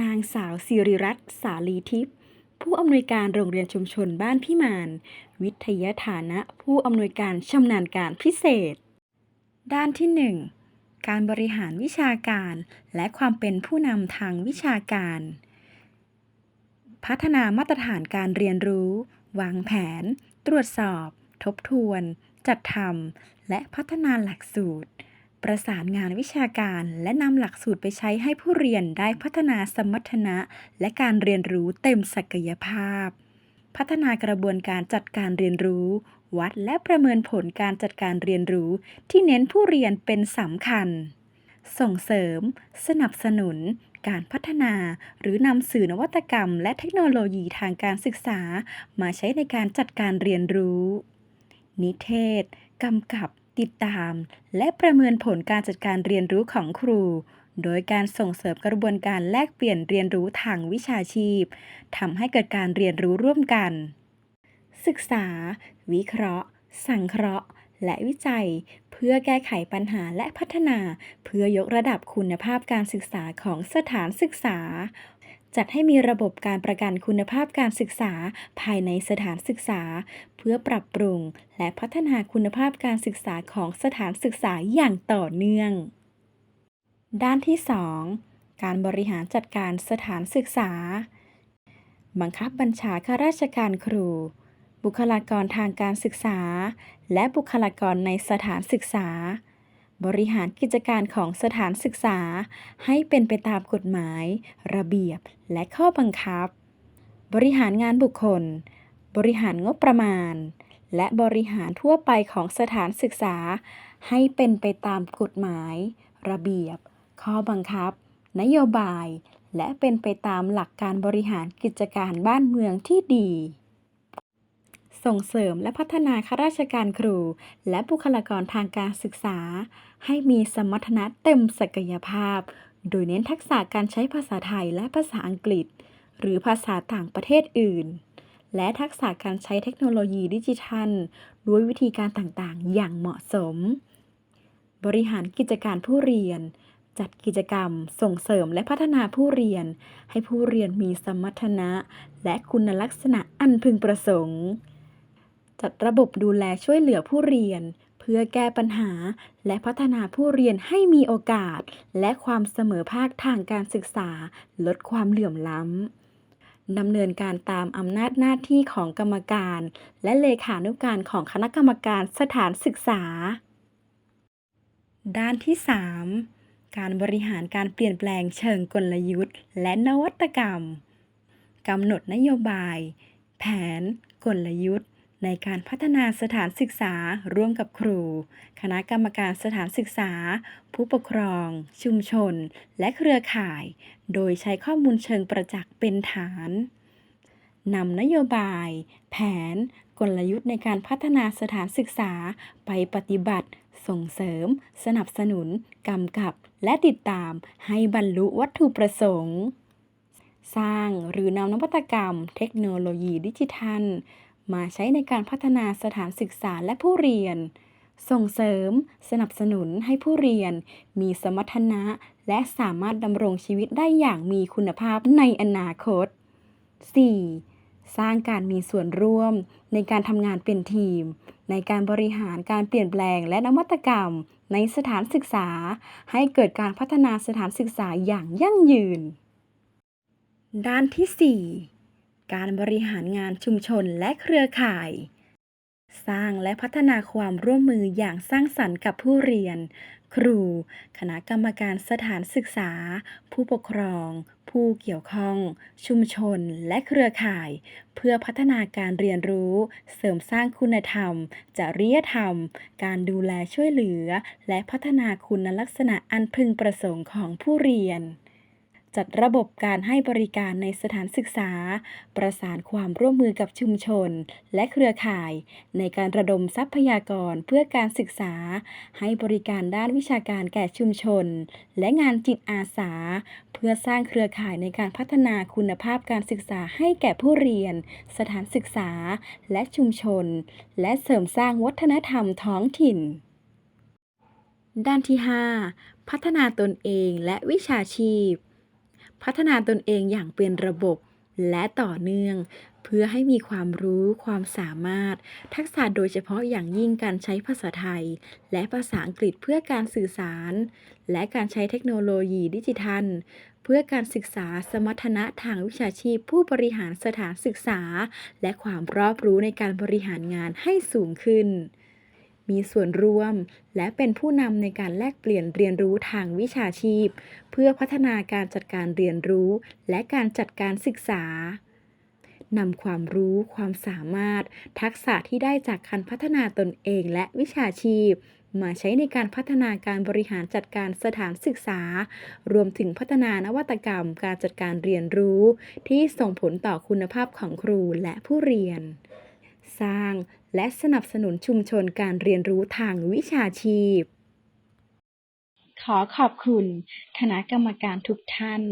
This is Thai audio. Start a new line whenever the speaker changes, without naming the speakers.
นางสาวสิริรัตน์สาลีทิพย์ผู้อำนวยการโรงเรียนชุมชนบ้านพิมาน วิทยาฐานะ ผู้อำนวยการชำนาญการพิเศษ ด้านที่ 1 การบริหารวิชาการ และความเป็นผู้นำทางวิชาการ พัฒนามาตรฐานการเรียนรู้ วางแผน ตรวจสอบ ทบทวน จัดทำและพัฒนาหลักสูตร ประสานงานวิชาการและนำหลักสูตรไปใช้ให้ผู้เรียนได้พัฒนาสมรรถนะ และการเรียนรู้เต็มศักยภาพ พัฒนากระบวนการจัดการเรียนรู้ วัดและประเมินผลการจัดการเรียนรู้ ที่เน้นผู้เรียนเป็นสำคัญ ส่งเสริม สนับสนุน การพัฒนา หรือนำสื่อนวัตกรรม และเทคโนโลยีทางการศึกษา มาใช้ในการจัดการเรียนรู้ นิเทศกำกับ ติดตาม และประเมินผลการจัดการเรียนรู้ของครู โดยการส่งเสริมกระบวนการแลกเปลี่ยนเรียนรู้ทางวิชาชีพทำให้เกิดการเรียนรู้ร่วมกัน ศึกษา วิเคราะห์ สังเคราะห์ และวิจัย เพื่อแก้ไขปัญหาและพัฒนา เพื่อยกระดับคุณภาพการศึกษาของสถานศึกษา จัดให้มีระบบการประกันคุณภาพการศึกษาภายในสถานศึกษา เพื่อปรับปรุง และพัฒนาคุณภาพการศึกษาของสถานศึกษาอย่างต่อเนื่อง ด้านที่ 2 การบริหารจัดการสถานศึกษา บังคับบัญชาข้าราชการครู บุคลากรทางการศึกษา และบุคลากรในสถานศึกษา บริหารกิจการของสถานศึกษา ให้เป็นไปตามกฎหมาย ระเบียบและข้อบังคับ บริหารงานบุคคล บริหารงบประมาณ และบริหารทั่วไปของสถานศึกษา ให้เป็นไปตามกฎหมาย ระเบียบ ข้อบังคับ นโยบาย และเป็นไปตามหลักการบริหารกิจการบ้านเมืองที่ดี ส่งเสริมและพัฒนาข้าราชการครู และบุคลากรทางการศึกษา ให้มีสมรรถนะเต็มศักยภาพ โดยเน้นทักษะการใช้ภาษาไทยและภาษาอังกฤษ หรือภาษาต่างประเทศอื่น และทักษะการใช้เทคโนโลยีดิจิทัล ด้วยวิธีการต่างๆ อย่างเหมาะสม บริหารกิจการผู้เรียนจัดกิจกรรมส่งเสริมและพัฒนาผู้เรียน ให้ผู้เรียนมีสมรรถนะ และคุณลักษณะอันพึงประสงค์ จัดระบบดูแลช่วยเหลือผู้เรียน เพื่อแก้ปัญหา และพัฒนาผู้เรียนให้มีโอกาส และความเสมอภาคทางการศึกษา ลดความเหลื่อมล้ำดำเนินการตามอำนาจหน้าที่ของกรรมการ และเลขานุการของคณะกรรมการสถานศึกษา ด้านที่ 3 การบริหารการเปลี่ยนแปลงเชิงกลยุทธ์ และนวัตกรรมกำหนดนโยบาย แผน กลยุทธ์ ในการพัฒนาสถานศึกษาร่วมกับครู คณะกรรมการสถานศึกษา ผู้ปกครอง ชุมชน และเครือข่าย โดยใช้ข้อมูลเชิงประจักษ์เป็นฐานนำนโยบาย แผน กลยุทธ์ในการพัฒนาสถานศึกษาไปปฏิบัติ ส่งเสริม สนับสนุน กำกับ และติดตามให้บรรลุวัตถุประสงค์ สร้างหรือนำนวัตกรรม เทคโนโลยีดิจิทัล มาใช้ในการพัฒนาสถานศึกษาและผู้เรียน ส่งเสริม สนับสนุนให้ผู้เรียน มีสมรรถนะ และสามารถดำรงชีวิตได้อย่างมีคุณภาพในอนาคต 4. สร้างการมีส่วนร่วมในการทำงานเป็นทีม ในการบริหารการเปลี่ยนแปลงและนวัตกรรม ในสถานศึกษา ให้เกิดการพัฒนาสถานศึกษาอย่างยั่งยืน ด้านที่ 4 การบริหารงานชุมชนและเครือข่าย สร้างและพัฒนาความร่วมมืออย่างสร้างสรรค์กับผู้เรียน ครู คณะกรรมการสถานศึกษา ผู้ปกครอง ผู้เกี่ยวข้อง ชุมชนและเครือข่าย เพื่อพัฒนาการเรียนรู้ เสริมสร้างคุณธรรม จริยธรรม การดูแลช่วยเหลือ และพัฒนาคุณลักษณะอันพึงประสงค์ของผู้เรียน จัดระบบการให้บริการในสถานศึกษา ประสานความร่วมมือกับชุมชน และเครือข่าย ในการระดมทรัพยากรเพื่อการศึกษา ให้บริการด้านวิชาการแก่ชุมชน และงานจิตอาสา เพื่อสร้างเครือข่ายในการพัฒนาคุณภาพการศึกษาให้แก่ผู้เรียน สถานศึกษา และชุมชน และเสริมสร้างวัฒนธรรมท้องถิ่น ด้านที่ 5 พัฒนาตนเองและวิชาชีพ พัฒนาตนเองอย่างเป็นระบบและต่อเนื่อง เพื่อให้มีความรู้ความสามารถ ทักษะโดยเฉพาะอย่างยิ่งการใช้ภาษาไทย และภาษาอังกฤษเพื่อการสื่อสาร และการใช้เทคโนโลยีดิจิทัล เพื่อการศึกษาสมรรถนะทางวิชาชีพ ผู้บริหารสถานศึกษา และความรอบรู้ในการบริหารงานให้สูงขึ้น มีส่วนร่วม และเป็นผู้นำในการแลกเปลี่ยนเรียนรู้ทางวิชาชีพ เพื่อพัฒนาการจัดการเรียนรู้ และการจัดการศึกษานำความรู้ความสามารถ ทักษะที่ได้จากการพัฒนาตนเองและวิชาชีพ มาใช้ในการพัฒนาการบริหารจัดการสถานศึกษา รวมถึงพัฒนานวัตกรรมการจัดการเรียนรู้ ที่ส่งผลต่อคุณภาพของครูและผู้เรียน สร้าง และสนับสนุนชุมชนการเรียนรู้ทางวิชาชีพ ขอขอบคุณ คณะกรรมการทุกท่าน